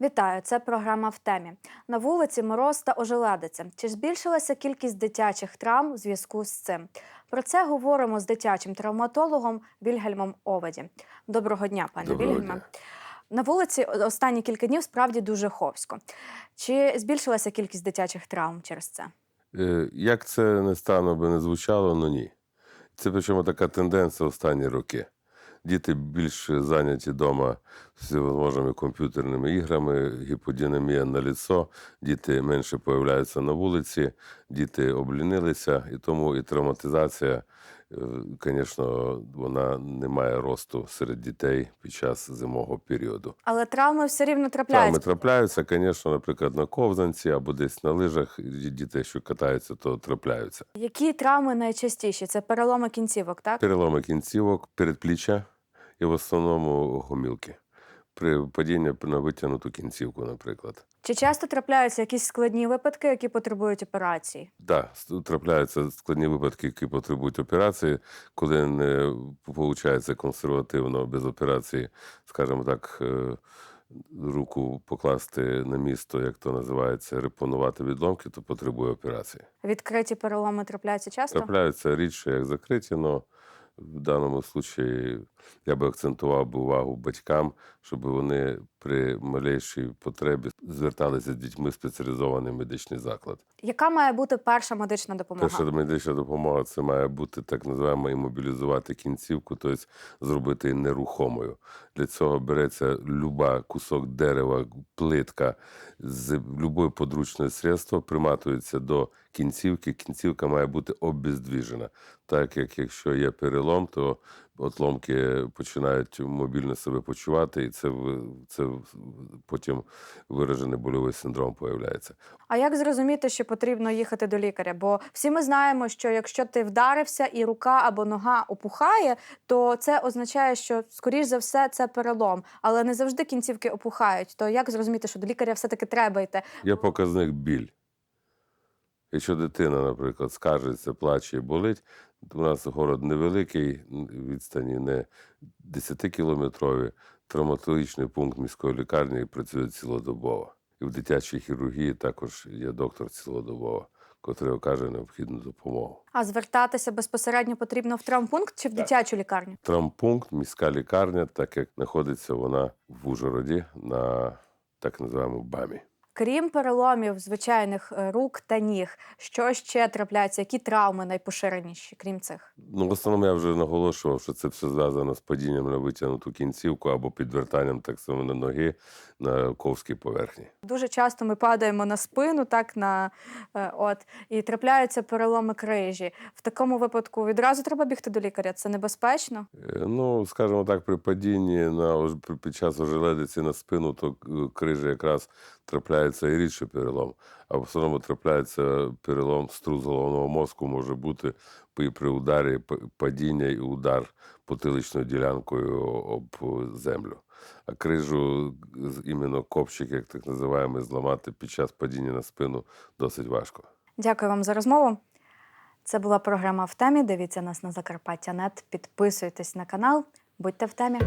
Вітаю, це програма в темі. На вулиці мороз та ожеледиця. Чи збільшилася кількість дитячих травм у зв'язку з цим? Про це говоримо з дитячим травматологом Вільгельмом Оведі. Доброго дня, пане Доброго Вільгельме. дня. На вулиці останні кілька днів справді дуже ховсько. Чи збільшилася кількість дитячих травм через це? Е, Як це не стану би не звучало, ну ні. Це причому така тенденція останні роки. Діти більш зайняті вдома всевозможними комп'ютерними іграми, гіподінамія на ліцо, діти менше появляються на вулиці, діти облінилися, і тому і травматизація, звісно, вона не має росту серед дітей під час зимового періоду. Але травми все рівно Травми трапляються. трапляються, звісно, наприклад, на ковзанці або десь на лижах. Діти, що катаються, то трапляються. Які травми найчастіші? Це переломи кінцівок, так? Переломи кінцівок, передпліччя і в основному гомілки. При падінні на витягнуту кінцівку, наприклад. Чи часто трапляються якісь складні випадки, які потребують операції? Так, да, трапляються складні випадки, які потребують операції, коли не виходить консервативно без операції, скажімо так, е, руку покласти на місто, як то називається, репонувати відломки, то потребує операції. Відкриті переломи трапляються часто? Трапляються рідше, як закриті, але в даному випадку я би акцентував би увагу батькам, щоб вони при малейшій потребі зверталися з дітьми в спеціалізований медичний заклад. Яка має бути перша медична допомога? Перша медична допомога це має бути так називаємо імобілізувати кінцівку, тобто зробити її нерухомою. Для цього береться люба кусок дерева, плитка з любої подручне средство, приматується до кінцівки. Кінцівка має бути обездвіжена. Так як якщо є перелом, то отломки починають мобільно себе почувати, і це, це потім виражений больовий синдром появляється. А як зрозуміти, що потрібно їхати до лікаря? Бо всі ми знаємо, що якщо ти вдарився і рука або нога опухає, то це означає, що скоріш за все це перелом, але не завжди кінцівки опухають. То як зрозуміти, що до лікаря все-таки треба йти? Є показник біль. Якщо дитина, наприклад, скаржиться, плаче і болить, у нас город невеликий, відстані не 10-кілометрові, травматологічний пункт міської лікарні працює цілодобово. І в дитячій хірургії також є доктор цілодобово, котрий окаже необхідну допомогу. А звертатися безпосередньо потрібно в травмпункт чи в дитячу лікарню? Травмпункт, міська лікарня, так як знаходиться вона в Ужгороді на так називаємо БАМі. Крім переломів звичайних е, рук та ніг, що ще трапляється? Які травми найпоширеніші, крім цих? Ну, в основному я вже наголошував, що це все зв'язано з падінням на витягнуту кінцівку або підвертанням так само на ноги на ковській поверхні. Дуже часто ми падаємо на спину, так на е, от і трапляються переломи крижі. В такому випадку відразу треба бігти до лікаря. Це небезпечно. Е, Ну, скажімо так, при падінні на під час ожеледиці на спину, то крижа якраз трапляється і рідше перелом. А в основному трапляється перелом струс головного мозку, може бути при, при ударі падіння і удар потиличною ділянкою об землю. А крижу, іменно копчик, як так називаємо, зламати під час падіння на спину досить важко. Дякую вам за розмову. Це була програма в темі. Дивіться нас на Закарпаття.нет. Підписуйтесь на канал, будьте в темі.